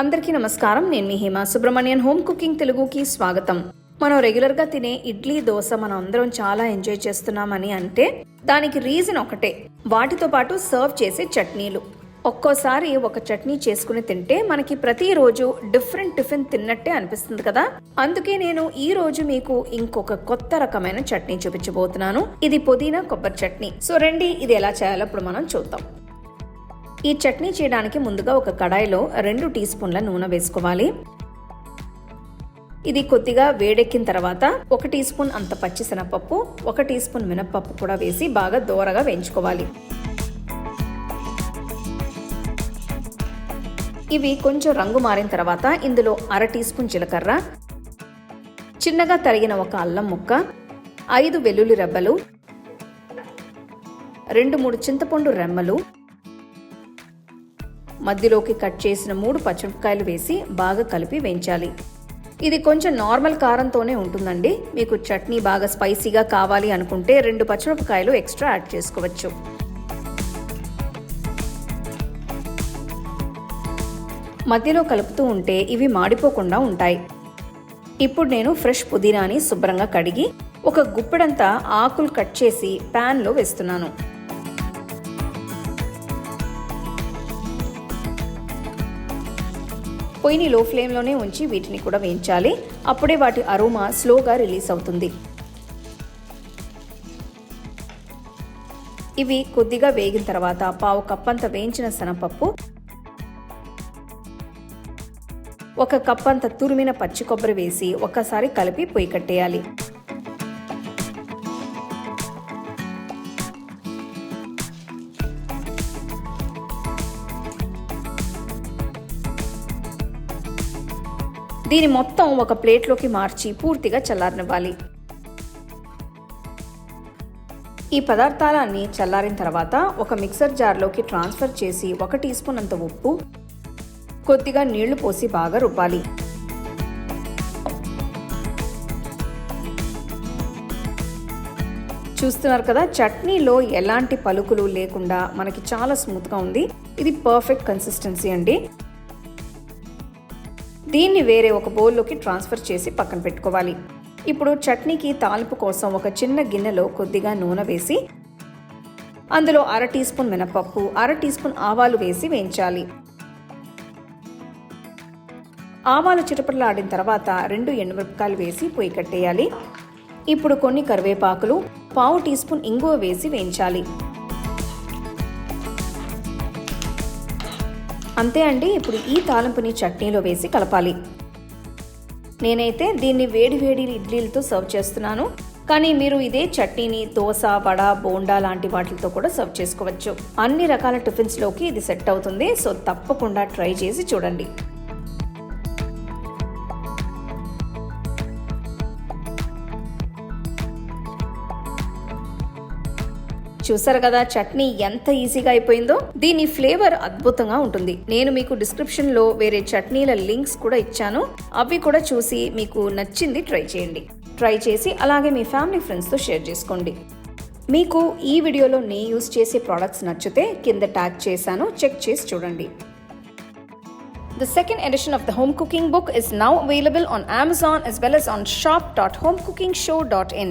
అందరికీ నమస్కారం. నేను మీ హేమ సుబ్రహ్మణ్యన్. హోమ్ కుకింగ్ తెలుగుకి స్వాగతం. మనం రెగ్యులర్గా తినే ఇడ్లీ దోశ మనం అందరం చాలా ఎంజాయ్ చేస్తున్నామని అంటే దానికి రీజన్ ఒకటే. వాటితో పాటు సర్వ్ చేసే చట్నీలు. ఒక్కోసారి ఒక చట్నీ చేసుకుని తింటే మనకి ప్రతిరోజు డిఫరెంట్ టిఫిన్ తిన్నట్టే అనిపిస్తుంది కదా? అందుకే నేను ఈ రోజు మీకు ఇంకొక కొత్త రకమైన చట్నీ చూపించబోతున్నాను. ఇది పుదీనా కొబ్బరి చట్నీ. సో రండి ఇది ఎలా చేయాలో ఇప్పుడు మనం చూద్దాం. ఈ చట్నీ చేయడానికి ముందుగా ఒక కడాయిలో రెండు టీ స్పూన్ల నూనె వేసుకోవాలి. ఇది కొద్దిగా వేడెక్కిన తర్వాత ఒక టీ స్పూన్ అంత పచ్చిశనగపప్పు ఒక టీ స్పూన్ మినప్పప్పు కూడా వేసి బాగా దోరగా వేయించుకోవాలి. ఇవి కొంచెం రంగు మారిన తర్వాత ఇందులో అర టీ స్పూన్ జీలకర్ర చిన్నగా తరిగిన ఒక అల్లం ముక్క ఐదు వెల్లుల్లి రెబ్బలు రెండు మూడు చింతపండు రెమ్మలు మధ్యలోకి కట్ చేసిన మూడు పచ్చిమిరపకాయలు వేసి బాగా కలిపి వేయించాలి. ఇది కొంచెం నార్మల్ కారంతోనే ఉంటుందండి. మీకు చట్నీ బాగా స్పైసీగా కావాలి అనుకుంటే రెండు పచ్చిమిరపకాయలు ఎక్స్ట్రా యాడ్ చేసుకోవచ్చు. మధ్యలో కలుపుతూ ఉంటే ఇవి మాడిపోకుండా ఉంటాయి. ఇప్పుడు నేను ఫ్రెష్ పుదీనాని శుభ్రంగా కడిగి ఒక గుప్పెడంతా ఆకులు కట్ చేసి ప్యాన్లో వేస్తున్నాను. పొయ్యిని లో ఫ్లేమ్లోనే ఉంచి వీటిని కూడా వేయించాలి. అప్పుడే వాటి అరోమా స్లోగా రిలీజ్ అవుతుంది. ఇవి కొద్దిగా వేగిన తర్వాత పావు కప్పంత వేయించిన శనగపప్పు ఒక కప్పంత తురిమిన పచ్చి కొబ్బరి వేసి ఒక్కసారి కలిపి పొయ్యి కట్టేయాలి. దీని మొత్తం ఒక ప్లేట్లోకి మార్చి పూర్తిగా చల్లారనివ్వాలి. ఈ పదార్థాలన్నీ చల్లారిన తర్వాత ఒక మిక్సర్ జార్లోకి ట్రాన్స్ఫర్ చేసి ఒక టీ స్పూన్ అంత ఉప్పు కొద్దిగా నీళ్ళు పోసి బాగా రుబ్బాలి. చూస్తున్నారు కదా చట్నీలో ఎలాంటి పలుకులు లేకుండా మనకి చాలా స్మూత్గా ఉంది. ఇది పర్ఫెక్ట్ కన్సిస్టెన్సీ అండి. దీన్ని వేరే ఒక బౌల్లోకి ట్రాన్స్ఫర్ చేసి పక్కన పెట్టుకోవాలి. ఇప్పుడు చట్నీకి తాలింపు కోసం ఒక చిన్న గిన్నెలో కొద్దిగా నూనె వేసి అందులో అర టీ స్పూన్ మినపప్పు అర టీ స్పూన్ ఆవాలు వేసి వేయించాలి. ఆవాలు చిటపటలాడిన తర్వాత రెండు ఎండుమిరపకాయలు వేసి పొయ్యి కట్టేయాలి. ఇప్పుడు కొన్ని కరివేపాకులు పావు టీ స్పూన్ ఇంగువ వేసి వేయించాలి. అంతే అండి ఇప్పుడు ఈ తాలింపుని చట్నీలో వేసి కలపాలి. నేనైతే దీన్ని వేడి వేడి ఇడ్లీలతో సర్వ్ చేస్తున్నాను. కానీ మీరు ఇదే చట్నీని దోశ వడ బోండా లాంటి వాటితో కూడా సర్వ్ చేసుకోవచ్చు. అన్ని రకాల టిఫిన్స్లోకి ఇది సెట్ అవుతుంది. సో తప్పకుండా ట్రై చేసి చూడండి. చూసారు కదా చట్నీ ఎంత ఈజీగా అయిపోయిందో? దీని ఫ్లేవర్ అద్భుతంగా ఉంటుంది. నేను మీకు డిస్క్రిప్షన్లో వేరే చట్నీల లింక్స్ కూడా ఇచ్చాను. అవి కూడా చూసి మీకు నచ్చింది ట్రై చేయండి. ట్రై చేసి అలాగే మీ ఫ్యామిలీ ఫ్రెండ్స్తో షేర్ చేసుకోండి. మీకు ఈ వీడియోలో నేను యూస్ చేసే ప్రోడక్ట్స్ నచ్చితే కింద ట్యాగ్ చేశాను చెక్ చేసి చూడండి. The second edition of the home cooking book is now available on Amazon as well as on shop.homecookingshow.in.